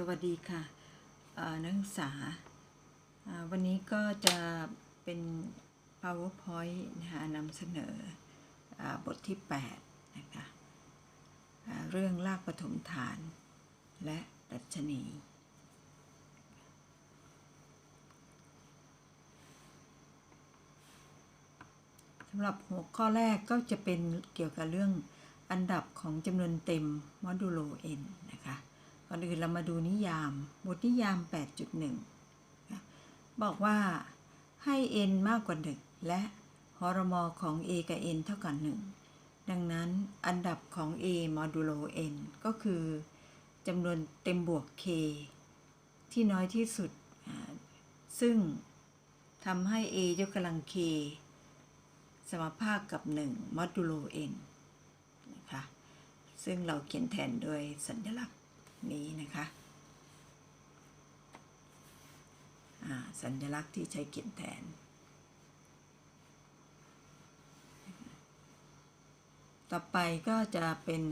สวัสดีค่ะนักศึกษา วันนี้ก็จะเป็น PowerPoint นะคะนำเสนออบทที่ 8 นะคะเรื่องรากปฐมฐานและดัชนี สำหรับหัวข้อแรกก็จะเป็นเกี่ยวกับเรื่องอันดับของจำนวนเต็มมอดูโล n นะคะ ก่อนอื่นเรามาดูนิยาม บทนิยาม 8.1นะบอกว่าให้ n มากกว่า 1 และฮอร์มอของ a กับ n เท่ากับ 1 ดังนั้นอันดับของ a มอดูโล n ก็คือจำนวนเต็มบวก k ที่น้อยที่สุด ซึ่งทำให้ a ยกกำลัง k สมภาคกับ 1มอดูโล n นะคะ ซึ่งเราเขียนแทนโดยสัญลักษณ นี้นะคะสัญลักษณ์ที่ใช้เขียนแทน ต่อไปก็จะเป็น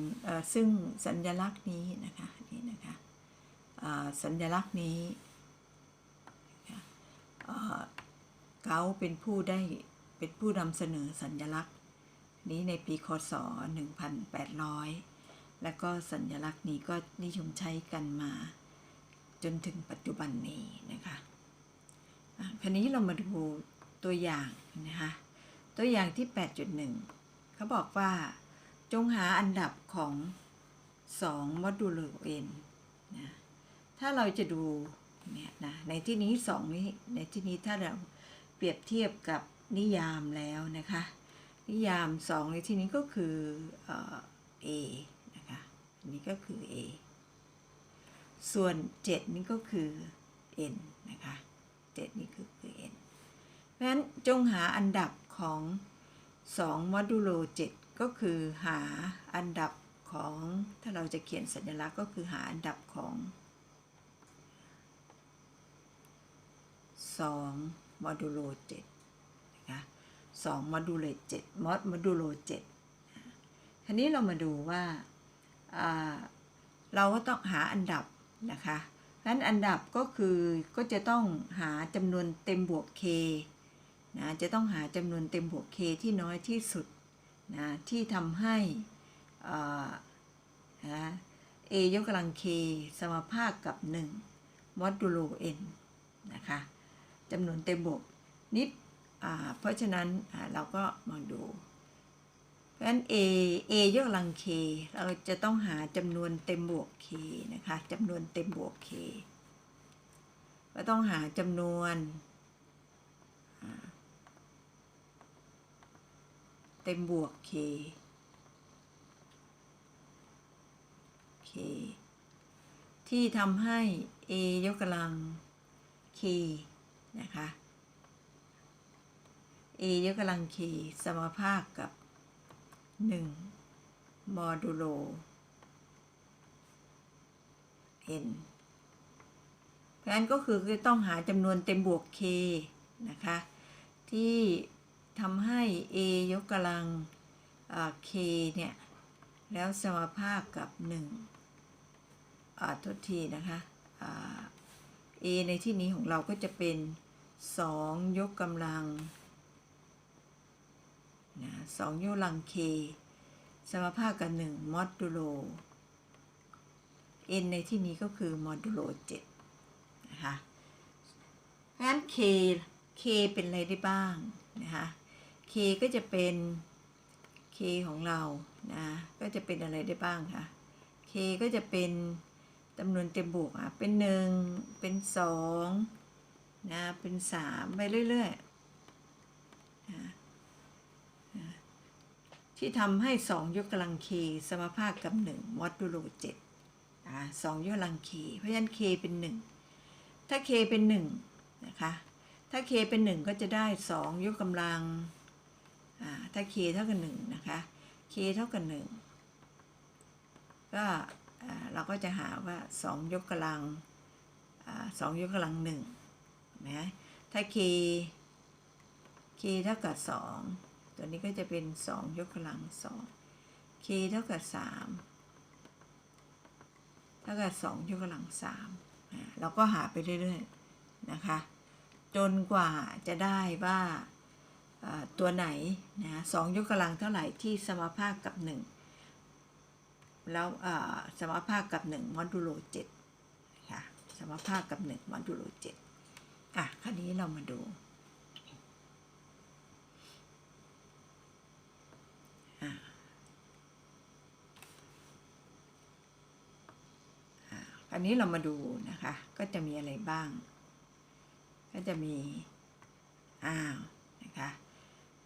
ซึ่งสัญลักษณ์นี้นะคะนี่นะคะสัญลักษณ์นี้เอ่อเกาเป็นผู้ได้เป็นผู้นำเสนอสัญลักษณ์นี้ในปีคศ 1800 และก็สัญลักษณ์นี้ก็นิยมใช้กันมา จนถึงปัจจุบันนี้นะคะคราวนี้เรามาดูตัวอย่างนะคะตัวอย่างที่ 8.1 เขาบอกว่า จงหาอันดับของ2มดูล n นะถ้าเราจะดูเนี่ยนะในที่นี้ 2 นี้ในที่นี้ถ้าเราเปรียบเทียบกับนิยามแล้วนะคะ นิยาม 2 ในที่นี้ก็คือเอ่อ a นะคะอันนี้ก็คือ a ส่วน 7 นี่ก็คือ n นะคะ 7 นี่คือคือ n เพราะฉะนั้นจงหาอันดับของ 2มอดูโล 7 ก็คือหาอันดับของถ้าเราจะเขียนสัญลักษณ์ก็คือหาอันดับของ2มอดูโล7นะคะ2มอดูโล7มอดมอดูโล7ทีนี้เรามาดูว่า เราก็ต้องหาอันดับนะคะนั้นอันดับก็คือก็จะต้องหาจำนวนเต็มบวก k นะจะต้องหาจำนวนเต็มบวก k ที่น้อยที่สุดนะที่ทำให้อ่านะ a ยกกำลัง k สมภาคกับ 1มอดูโล n นะคะจำนวนเต็มบวกนิดอ่าเพราะฉะนั้นเราก็มาดู เพราะฉะนั้น a a ยกกำลัง k เราจะต้องหาจำนวนเต็มบวก k นะคะจำนวนเต็มบวก k ก็ต้องหาจำนวนเต็มบวก k k ที่ทำให้ a ยกกำลัง k นะคะ a ยกกำลัง k สมภาคกับ 1 มอดูโล n เพราะนั้นก็คือจะต้องหาจำนวนเต็มบวก k นะคะ ที่ทำให้ a ยกกำลัง k เนี่ย แล้วสมภาคกับ1อ่าโทษทีนะคะอ่า a ในที่นี้ของเราก็จะเป็น 2 ยกกำลัง นะสองยกกำลัง k สมภาคกับ1มอดูโล n ในที่นี้ก็คือมอดูโล7นะคะเพราะฉะนั้น k k เป็นอะไรได้บ้างนะคะ k ก็จะเป็น k ของเรานะ ก็จะเป็นอะไรได้บ้างคะ k ก็จะเป็นจำนวนเต็มบวกอะ เป็นหนึ่งเป็นสองนะ เป็นสามไปเรื่อยๆนะ ที่ทำให้สองยกกำลัง k สมภาคกับหนึ่งมอดูโลเจ็ดอ่าสองยกกำลัง k เพราะฉะนั้น k เป็นหนึ่งถ้า k เป็นหนึ่งนะคะถ้า k เป็นหนึ่งก็จะได้สองยกกำลังอ่าถ้า k เท่ากับหนึ่งนะคะ k เท่ากับหนึ่งก็เราก็จะหาว่า 2 ยกกำลังสองยกกำลังหนึ่งนะถ้า k k เท่ากับ2 ตัวนี้ก็จะเป็น 2 ยกกำลัง 2 k เท่ากับ 3 เท่ากับสองยกกำลังสามเราก็หาไปเรื่อยๆ นะคะ จนกว่าจะได้ว่าตัวไหนนะสองยกกำลังเท่าไหร่ที่สมภาคกับหนึ่งแล้วสมภาคกับหนึ่งมอดูโลเจ็ดนะคะสมภาคกับหนึ่งมอดูโลเจ็ดอะคราวนี้เรามาดู อันนี้เรามาดูนะคะ ก็จะมีอะไรบ้าง ก็จะมี อ้าว นะคะ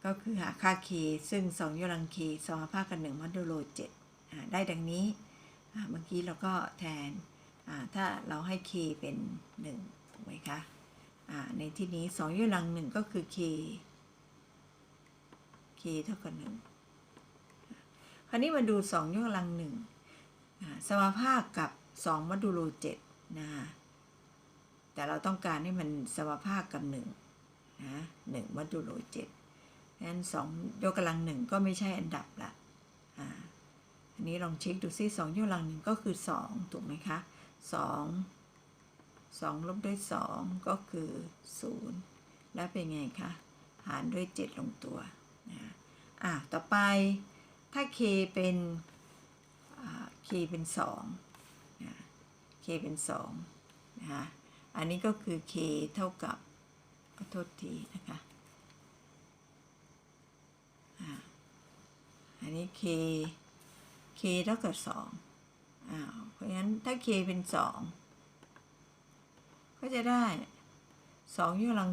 ก็คือหาค่า k ซึ่ง2ยกกำลัง k สองภาคกัน1มอดูโล7ได้ดังนี้อ่าเมื่อกี้เราก็แทน ถ้าเราให้ k เป็น1ถูกไหมคะในที่นี้2ยกกำลัง 1 ก็คือ k k เท่ากับ1คราวนี้มาดู 2ยกกำลัง1อ่าสมภาคกับ 2มอดูโล7นะแต่เราต้องการให้มันสมภาคกับ1นะ1มอดูโล7งั้น2ยกกำลัง1ก็ไม่ใช่อันดับละอ่าอันนี้ลองเช็คดูซิ2ยกกำลัง1ก็คือ 2 ถูกไหมคะ2 2ลบด้วย 2 ก็คือ 0 แล้วเป็นไงคะหารด้วย 7 ลงตัวนะอะต่อไปถ้า k เป็น k เป็น 2 เป็น2นะคะอันนี้ก็คือ k เท่ากับขอโทษทีนะคะอันนี้ k k เท่ากับ2อ้าวเพราะฉะนั้นถ้า k เป็น 2 ก็จะได้ 2ยกกำลัง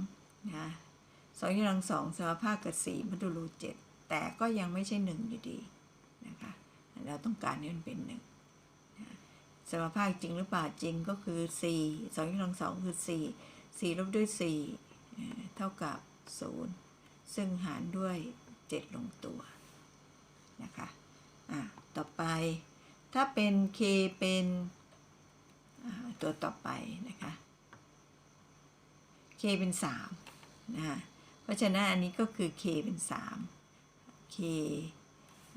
2นะ2ยกกำลัง2สมภาคกับ4มาดูรู7แต่ก็ยังไม่ใช่ 1 อยู่ดีนะคะเราต้องการให้มันเป็น 1 สมภาคจริงหรือเปล่าจริงก็คือ4 2ยกกำลัง2คือ 4 4ลบด้วย4เอ่เท่ากับ 0 ซึ่งหารด้วย 7 ลงตัวนะคะอะต่อไปถ้าเป็น k เป็นตัวต่อไปนะคะ k เป็น3นะะเพราะฉะนั้นอันนี้ก็คือ k เป็น 3 k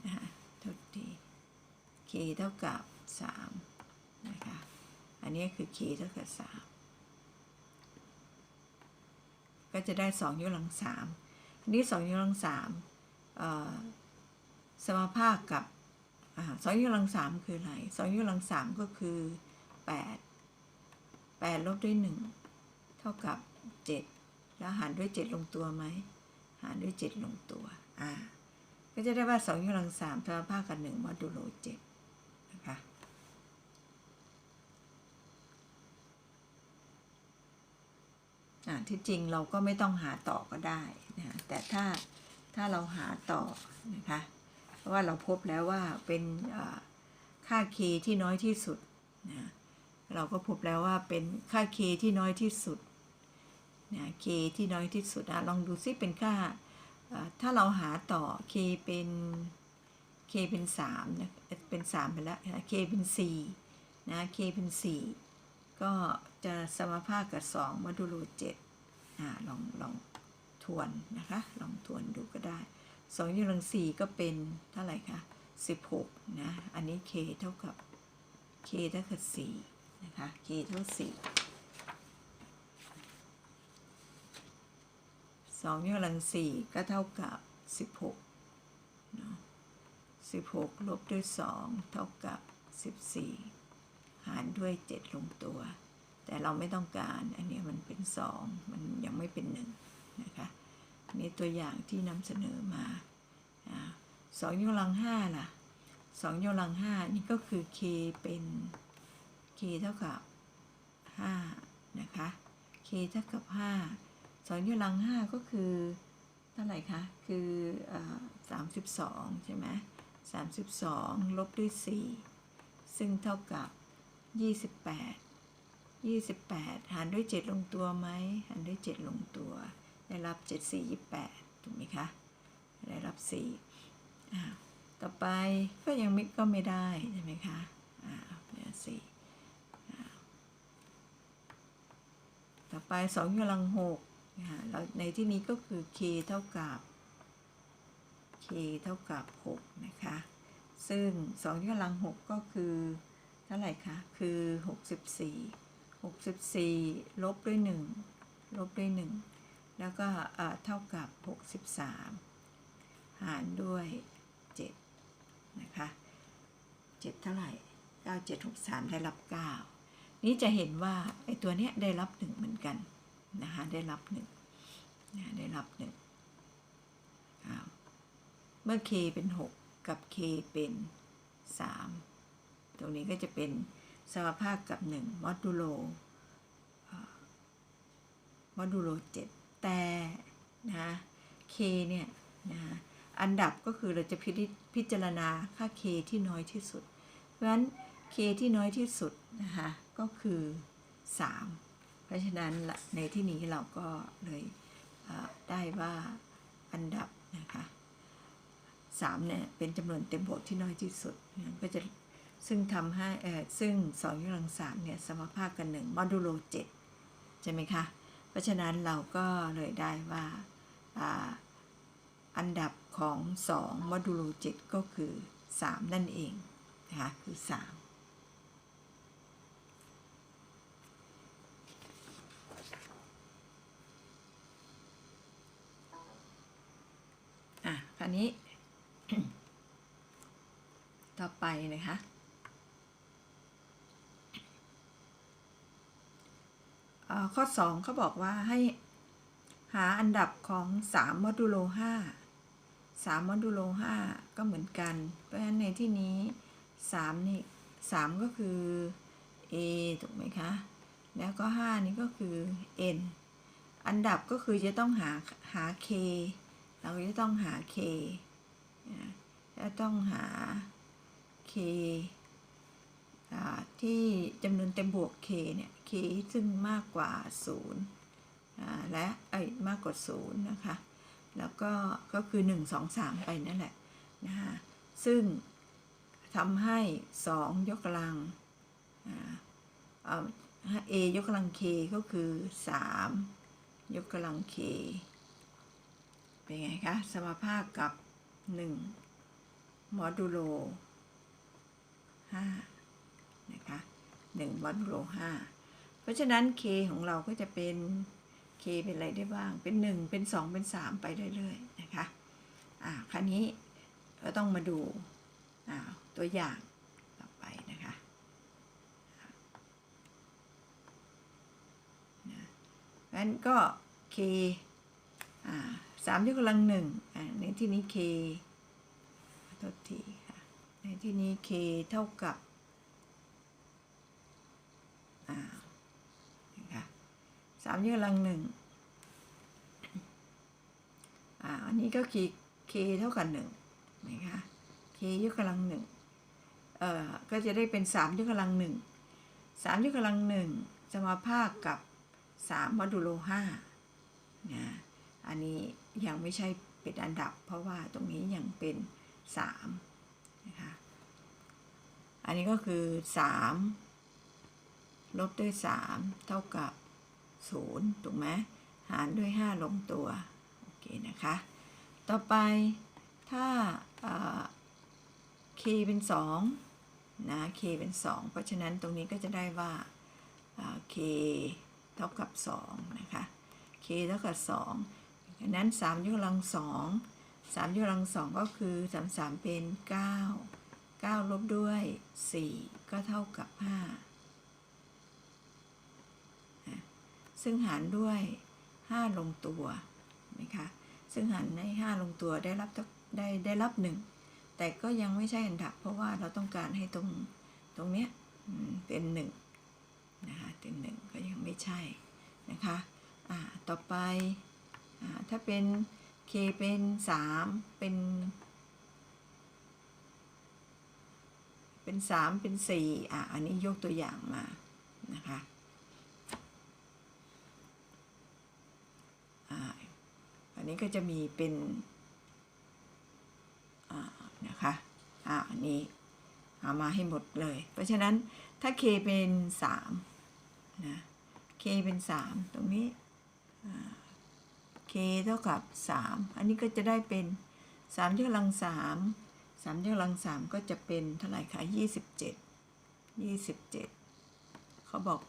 นะคะโทษที k เท่ากับ 3 นะคะ อันนี้คือ k เท่ากับ3ก็จะได้2ยกกำลัง3อันนี้2ยกกำลัง3เอ่อสมภาคกับอ่า2ยกกำลัง3คืออะไร2ยกกำลัง3ก็คือ8 8ลบด้วย1เท่ากับ7แล้วหารด้วย7ลงตัวไหมหารด้วย7ลงตัวอ่าก็จะได้ว่า2ยกกำลัง3สมภาคกับ1มอดูโล7นะคะ อ่า ที่จริงเราก็ไม่ต้องหาต่อก็ได้นะแต่ถ้าถ้าเราหาต่อนะคะเพราะว่าเราพบแล้วว่าเป็นค่า k ที่น้อยที่สุดนะเราก็พบแล้วว่าเป็นค่า k ที่น้อยที่สุดนะ k ที่น้อยที่สุดอะลองดูซิเป็นค่าถ้าเราหาต่อ k เป็น k เป็น3นะเป็น3ไปแล้ว k เป็น4นะ k เป็น4ก็ จะสมภาคกับ 2มาดูโล7อ่าลองลองทวนนะคะ ลองทวนดูก็ได้2ยกกำลัง4ก็เป็นเท่าไหร่คะ16 นะ อันนี้ k เท่ากับ k เท่ากับ4นะคะ k เท่า4 2ยกกำลัง4ก็เท่ากับ16เนาะ16ลบด้วย2เท่ากับ14หารด้วย7ลงตัว แต่เราไม่ต้องการ อันนี้มันเป็น2มันยังไม่เป็น1นะคะนนี้ตัวอย่างที่นำเสนอมาสองยกกำลัง5ล่ะ2ยกกำลัง5นี่ก็คือ k เป็น k เท่ากับ5นะคะ k เท่ากับ5 2ยกกำลัง5ก็คือเท่าไหร่คะคือสามสิบสองใช่ไหมสามสิบสองลบด้วยสี่ซึ่งเท่ากับยี่สิบแปด ยี่สิบแปดหารด้วยเจ็ดลงตัวไหมหารด้วยเจ็ดลงตัว ได้รับเจ็ดสี่ยี่แปดถูกไหมคะ ได้รับสี่อ่าต่อไปก็ยังไม่ก็ไม่ได้ใช่ไหมคะอ่าเหลือสี่ต่อไปสองกำลังหกนะคะแล้วในที่นี้ก็คือ k เท่ากับ k เท่ากับ 6 นะคะ ซึ่ง2กกำลัง6ก็คือเท่าไหร่คะ คือห กสิบสี่หกสิบสี่ลบด้วยหนึ่งลบด้วยหนึ่งแล้วก็เท่ากับหกสิบสามหารด้วยเจ็ดนะคะเจ็ดเท่าไหร่เก้าเจ็ดหกสามได้รับเก้านี่จะเห็นว่าไอ้ตัวเนี้ยได้รับหนึ่งเหมือนกันนะคะได้รับหนึ่งนะได้รับหนึ่งเมื่อ k เป็น 6 กับ k เป็น 3 ตรงนี้ก็จะเป็น สมภาคกับ1มอดูโลมอดูโล7แต่นะ k เนี่ยนะอันดับก็คือเราจะพิจิพิจารณาค่า k ที่น้อยที่สุด เพราะฉะนั้น k ที่น้อยที่สุดนะคะก็คือ 3 เพราะฉะนั้นในที่นี้เราก็เลยได้ว่าอันดับนะคะสามเนี่ยเป็นจำนวนเต็มบทที่น้อยที่สุดนะก็จะ ซึ่งทำให้เออซึ่งสองยกกำลังสามเนี่ยสมภาคกันหนึ่งมอดูโลเจ็ดใช่ไหมคะ เพราะฉะนั้นเราก็เลยได้ว่าอ่าอันดับของ 2มอดูโล7ก็คือ 3 นั่นเองนะคะคือ3อะคราวนี้ ต่อไปนะคะ เอ่อ ข้อ 2เขาบอกว่าให้หาอันดับของ 3 มอดูโล 5 3 มอดูโล 5 ก็เหมือนกัน เพราะฉะนั้นในที่นี้ 3 นี่ 3 ก็คือ a ถูกไหมคะ แล้วก็ 5 นี่ก็คือ n อันดับก็คือจะต้องหาหา k เราจะต้องหา k จะต้องหา k ที่จำนวนเต็มบวก k เนี่ย k ซึ่งมากกว่า 0 และไอ้มากกว่า 0 นะคะ แล้วก็ก็คือ 1 2 3 ไปนั่นแหละนะคะซึ่งทำให้ 2 ยกกำลังอ a ยกกำลัง k ก็คือ 3 ยกกำลัง k เป็นไงคะ สมภาคกับ 1 มอดูโล5 นะคะ1มอดูโล5เพราะฉะนั้น k ของเราก็จะเป็น k เป็นอะไรได้บ้าง เป็น 1 เป็น 2 เป็น 3 ไปเรื่อยๆนะคะอ่าคราวนี้เราต้องมาดูอ่าตัวอย่างต่อไปนะคะนะงั้นก็ k อ่าสามยกกำลังหนึ่งอ่าในที่นี้ k ทษทีค่ะในที่นี้ k เท่ากับ อ่านะคะสามยกกำลังหนึ่งอ่าอันนี้ก็คือ k เท่ากับหนึ่งนะคะ k ยกกำลังหนึ่งเอ่อก็จะได้เป็นสามยกกำลังหนึ่งสามยกกำลังหนึ่งจะมาภาคกับสามมดูโลห้านะอันนี้ยังไม่ใช่เป็นอันดับ เพราะว่าตรงนี้ยังเป็นสามนะคะ อันนี้ก็คือสาม ลบด้วย 3 เท่ากับ 0 ถูกไหมหารด้วย 5 ลงตัว โอเคนะคะ ต่อไปถ้าเคเป็น 2 นะเคเป็น 2 เพราะฉะนั้นตรงนี้ก็จะได้ว่าเคเท่ากับ 2 นะคะเคเท่ากับ 2 ดังนั้น 3 ยกกำลัง 2 3 ยกกำลัง 2 ก็คือ 3 3 เป็น 9 9 ลบด้วย 4 ก็เท่ากับ 5 ซึ่งหารด้วยห้าลงตัวนะคะซึ่งหารในห้าลงตัวได้รับได้ได้รับหนึ่งแต่ก็ยังไม่ใช่อันดับ เพราะว่าเราต้องการให้ตรงตรงเนี้ยเป็นหนึ่งนะคะเป็นหนึ่งก็ยังไม่ใช่นะคะอ่าต่อไปอ่าถ้าเป็น k เป็นสามเป็น เป็นสามเป็นสี่อะอันนี้ยกตัวอย่างมานะคะ อันนี้ก็จะมีเป็นนะคะอ่าอันนี้เอามาให้หมดเลย เพราะฉะนั้นถ้า k เป็นสามนะ k เป็นสามตรงนี้ k เท่ากับสามอันนี้ก็จะได้เป็นสามยกกำลังสามสามยกกำลังสามก็จะเป็นเท่าไหร่คะยี่สิบเจ็ดยี่สิบเจ็ดเขาบอก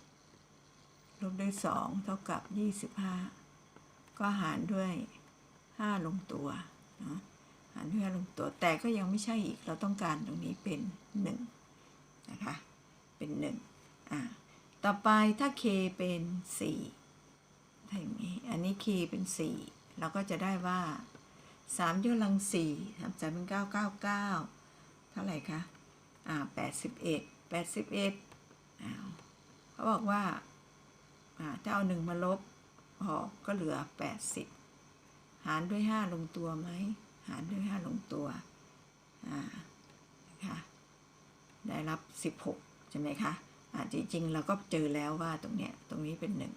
ลบด้วยสองเท่ากับยี่สิบห้า ก็หารด้วยห้าลงตัวเนาะหารด้วยห้าลงตัว แต่ก็ยังไม่ใช่อีกเราต้องการตรงนี้เป็นหนึ่งนะคะเป็นหนึ่งอ่าต่อไปถ้า k เป็นสี่ถ้าอย่างนี้อันนี้ k เป็นสี่เราก็จะได้ว่าสามยกกำลังสี่สามสามเป็นเก้าเก้าเก้าเท่าไหร่คะอ่าแปดสิบเอ็ดแปดสิบเอ็ดอ้าวเขาบอกว่าอ่าถ้าเอาหนึ่งมาลบ ออกก็เหลือ 80 หารด้วย 5 ลงตัวไหม หารด้วย 5 ลงตัว อ่นะคะ ได้รับ 16 ใช่ไหมคะอ่าจริงๆ เราก็เจอแล้วว่าตรงเนี้ย ตรงนี้เป็นหนึ่ง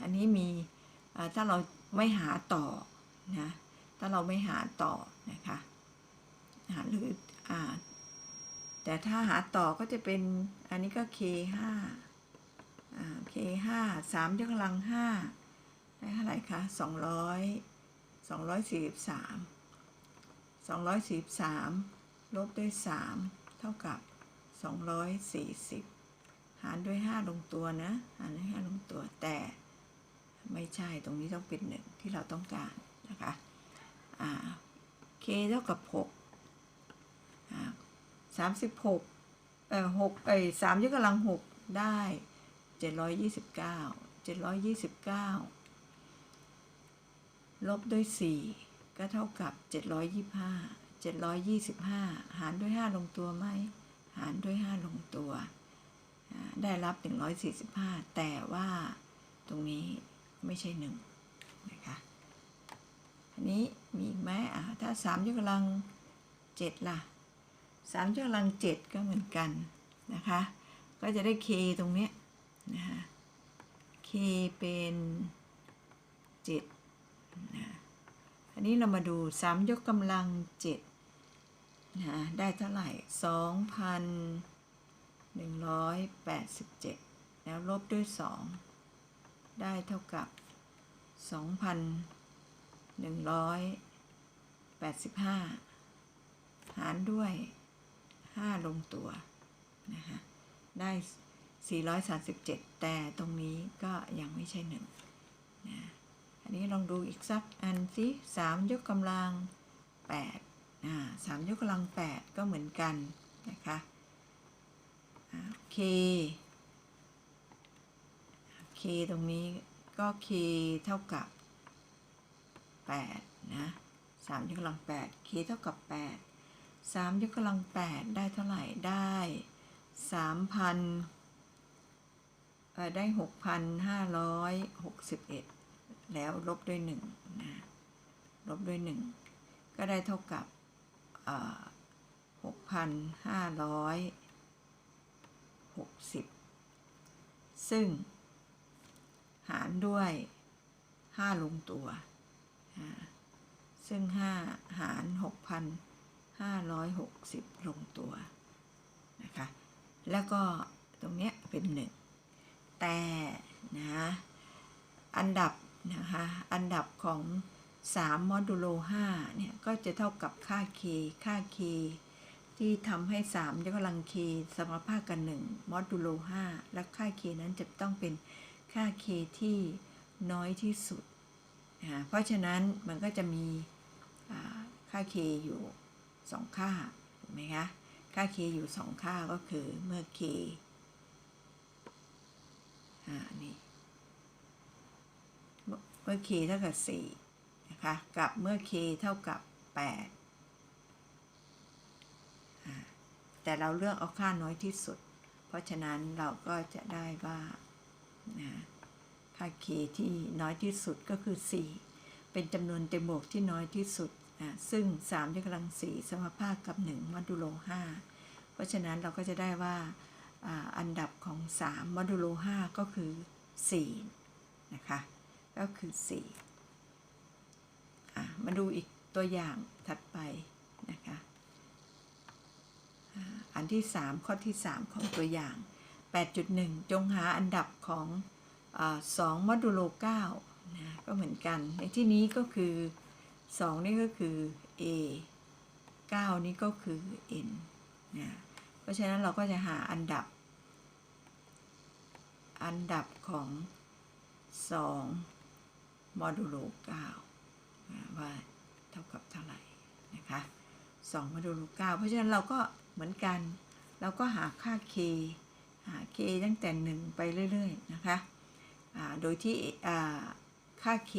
อันนี้มี ถ้าเราไม่หาต่อ นะ ถ้าเราไม่หาต่อ นะคะหาหรือ อ่า แต่ถ้าหาต่อก็จะเป็น อันนี้ก็ K5 โอเคห้าสามยกกำลังห้าได้เท่าไหร่คะสองร้อยสองร้อยสี่สิบสามสองร้อยสี่สิบสามลบด้วยสามเท่ากับสองร้อยสี่สิบหารด้วยห้าลงตัวนะหารด้วยห้าลงตัวแต่ไม่ใช่ตรงนี้ต้องเป็นหนึ่งที่เราต้องการนะคะอ่า k เท่ากับหกสามสิบหกเอ่อหกเอ่ยสามยกกำลังหกได้ เจ็ดร้อยยี่สิบเก้าเจ็ดร้อยยี่สิบเก้าลบด้วยสี่ก็เท่ากับเจ็ดร้อยยี่ห้าเจ็ดร้อยยี่สิบห้าหารด้วยห้าลงตัวไหม หารด้วยห้าลงตัว ได้รับหนึ่งร้อยสี่สิบห้าแต่ว่าตรงนี้ไม่ใช่หนึ่งนะคะอันนี้มีอีกไหมอ่าถ้าสามยกกำลังเจ็ดล่ะสามยกกำลังเจ็ดก็เหมือนกันนะคะ ก็จะได้ k ตรงเนี้ย นะคะ k เป็นเจ็ดนะอันนี้เรามาดูสามยกกำลังเจ็ดนะได้เท่าไหร่สองพันหนึ่งร้อยแปดสิบเจ็ดแล้วลบด้วยสองได้เท่ากับสองพันหนึ่งร้อยแปดสิบห้าหารด้วย5ลงตัวนะคะได้ 437 แต่ตรงนี้ก็ยังไม่ใช่หนึ่งนะอันนี้ลองดูอีกสักอันสิ3ยกกำลัง8อ่า3ยกกำลัง 8 ก็เหมือนกันนะคะอ่าเค k ตรงนี้ก็ k เท่ากับ8นะ3ยกกำลัง8 k เท่ากับ8สามยกกำลังแปดได้เท่าไหร่ได้สามพัน ได้หกพันห้าร้อยหกสิบเอ็ดแล้วลบด้วยหนึ่งนะลบด้วยหนึ่งก็ได้เท่ากับหกพันห้าร้อยหกสิบซึ่ง หารด้วยห้าลงตัว ซึ่งห้าหารหกพัน560ลงตัวนะคะ แล้วก็ตรงเนี้ยเป็น1 แต่นะอันดับนะคะอันดับของ 3 มอดูโล5เนี่ยก็จะเท่ากับค่า k ค่า k ที่ทำให้ 3 ยกกำลัง k สมภาคกัน 1 มอดูโล5และค่า k นั้นจะต้องเป็นค่า k ที่น้อยที่สุดนะเพราะฉะนั้นมันก็จะมีค่า k อยู่สองค่าถูกไหมคะค่า k อยู่สองค่าก็คือเมื่อ k อ่านี่เมื่อ k เท่ากับสี่นะคะกับเมื่อ k เท่ากับแปดแต่เราเลือกเอาค่าน้อยที่สุด เพราะฉะนั้นเราก็จะได้ว่านะค่า k ที่น้อยที่สุดก็คือ 4 เป็นจำนวนเต็มบวกที่น้อยที่สุดซึ่ง 3ยกกำลัง 4 สมภาคกับ 1มอดูโล5เพราะฉะนั้นเราก็จะได้ว่า อันดับของ 3มอดูโล5ก็คือ 4 นะคะ ก็คือ4มาดูอีกตัวอย่างถัดไปนะคะอันที่ 3 ข้อที่ 3 ของตัวอย่าง 8.1 จงหาอันดับของ2มอดูโล9นะก็เหมือนกัน ในที่นี้ก็คือสองนี่ก็คือ a 9 นี่ก็คือ n นะเพราะฉะนั้นเราก็จะหาอันดับ อันดับของ 2 มอดูโล9ว่าเท่ากับเท่าไหร่นะคะ2มอดูโล9เพราะฉะนั้นเราก็เหมือนกัน เราก็หาค่า k หา k ตั้งแต่ 1 ไปเรื่อยๆนะคะโดยที่ค่า k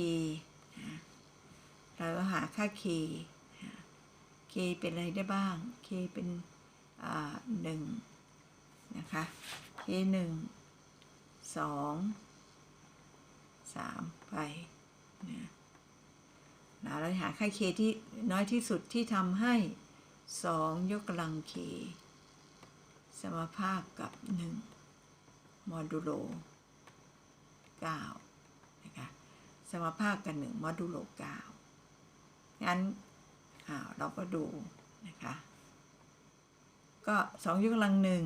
เราก็หาค่า k k เป็นอะไรได้บ้าง k เป็นหนึ่งนะคะ k หนึ่ง สองสามไปนะนะเราหาค่า k ที่น้อยที่สุดที่ทำให้สองยกกำลัง k สมภาคกับหนึ่งมอดูโลเก้านะคะสมภาคกับหนึ่งมอดูโลเก้างั้นอ่าเราก็ดูนะคะก็สองยกกำลังหนึ่ง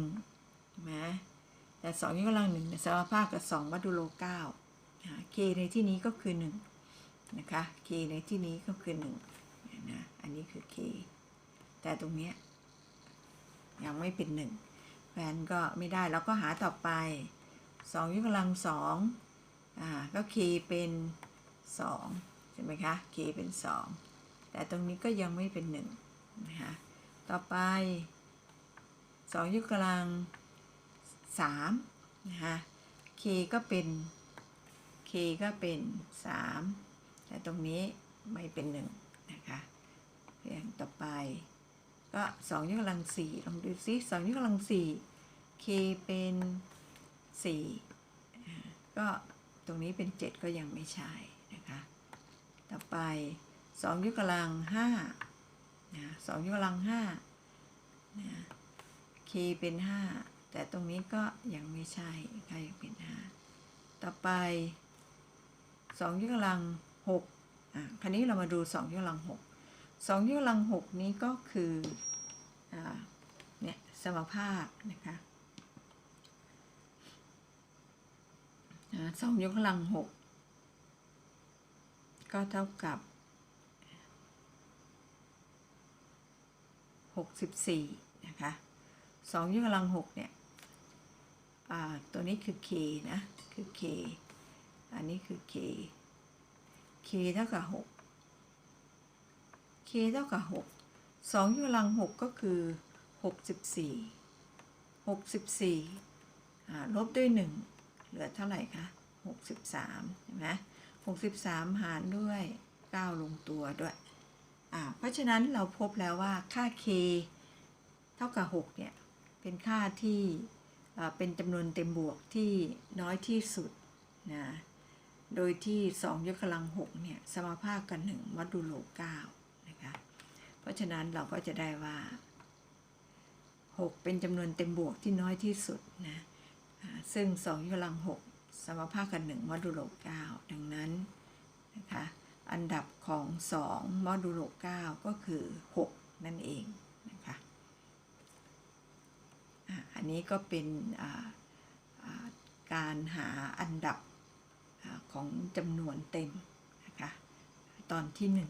ใช่ไหม แต่สองยกกำลังหนึ่งเนี่ยสมภาคกับสองวัดดุโลเก้าเคในที่นี้ก็คือหนึ่งนะคะเคในที่นี้ก็คือหนึ่งนะอันนี้คือเคแต่ตรงเนี้ยยังไม่เป็นหนึ่งแฟนก็ไม่ได้เราก็หาต่อไปสองยกกำลังสองอ่าก็เคเป็นสองใช่ไหมคะเคเป็นสองแต่ตรงนี้ก็ยังไม่เป็นหนึ่งนะคะต่อไปสองยกกำลัง สามนะคะ k ก็เป็น k ก็เป็นสามแต่ตรงนี้ไม่เป็นหนึ่งนะคะเรียงต่อไป ก็สองยกกำลังสี่ลองดูซิสองยกกำลังสี่ k เป็นสี่ก็ตรงนี้เป็นเจ็ดก็ยังไม่ใช่นะคะ ต่อไปสองยกกำลังห้านะสองยกกำลังห้านะ k เป็น 5 แต่ตรงนี้ก็ยังไม่ใช่ก็ยังเป็น5ต่อไป2ยกกำลัง6อะคราวนี้เรามาดู2ยกกำลัง6 2ยกกำลัง6นี้ก็คืออ่าเนี่ยสมภาคนะคะอ่าสองยกกำลัง6ก็เท่ากับ64นะคะสองยกกำลังหกเนี่ย ตัวนี้คือ k นะ คือ k อันนี้คือ k k เท่ากับหก k เท่ากับหกสองยกกำลังหกก็คือหกสิบสี่หกสิบสี่ลบด้วยหนึ่งเหลือเท่าไหร่คะหกสิบสามเห็นไหมหกสิบสามหารด้วยเก้าลงตัวด้วย เพราะฉะนั้นเราพบแล้วว่าค่า k เท่ากับ 6 เนี่ย เป็นค่าที่ เป็นจำนวนเต็มบวกที่น้อยที่สุดนะโดยที่ 2 ยกกำลัง 6 เนี่ย สมภาคกัน1มัดดูโล9นะคะเพราะฉะนั้นเราก็จะได้ว่า 6 เป็นจำนวนเต็มบวกที่น้อยที่สุดนะซึ่ง 2 ยกกำลัง 6 สมภาคกัน1มัดดูโล9ดังนั้นนะคะอันดับของ 2 มอดูโล9ก็คือ 6 นั่นเอง อันนี้ก็เป็นการหาอันดับอของจำนวนเต็มนะคะตอนที่หนึ่ง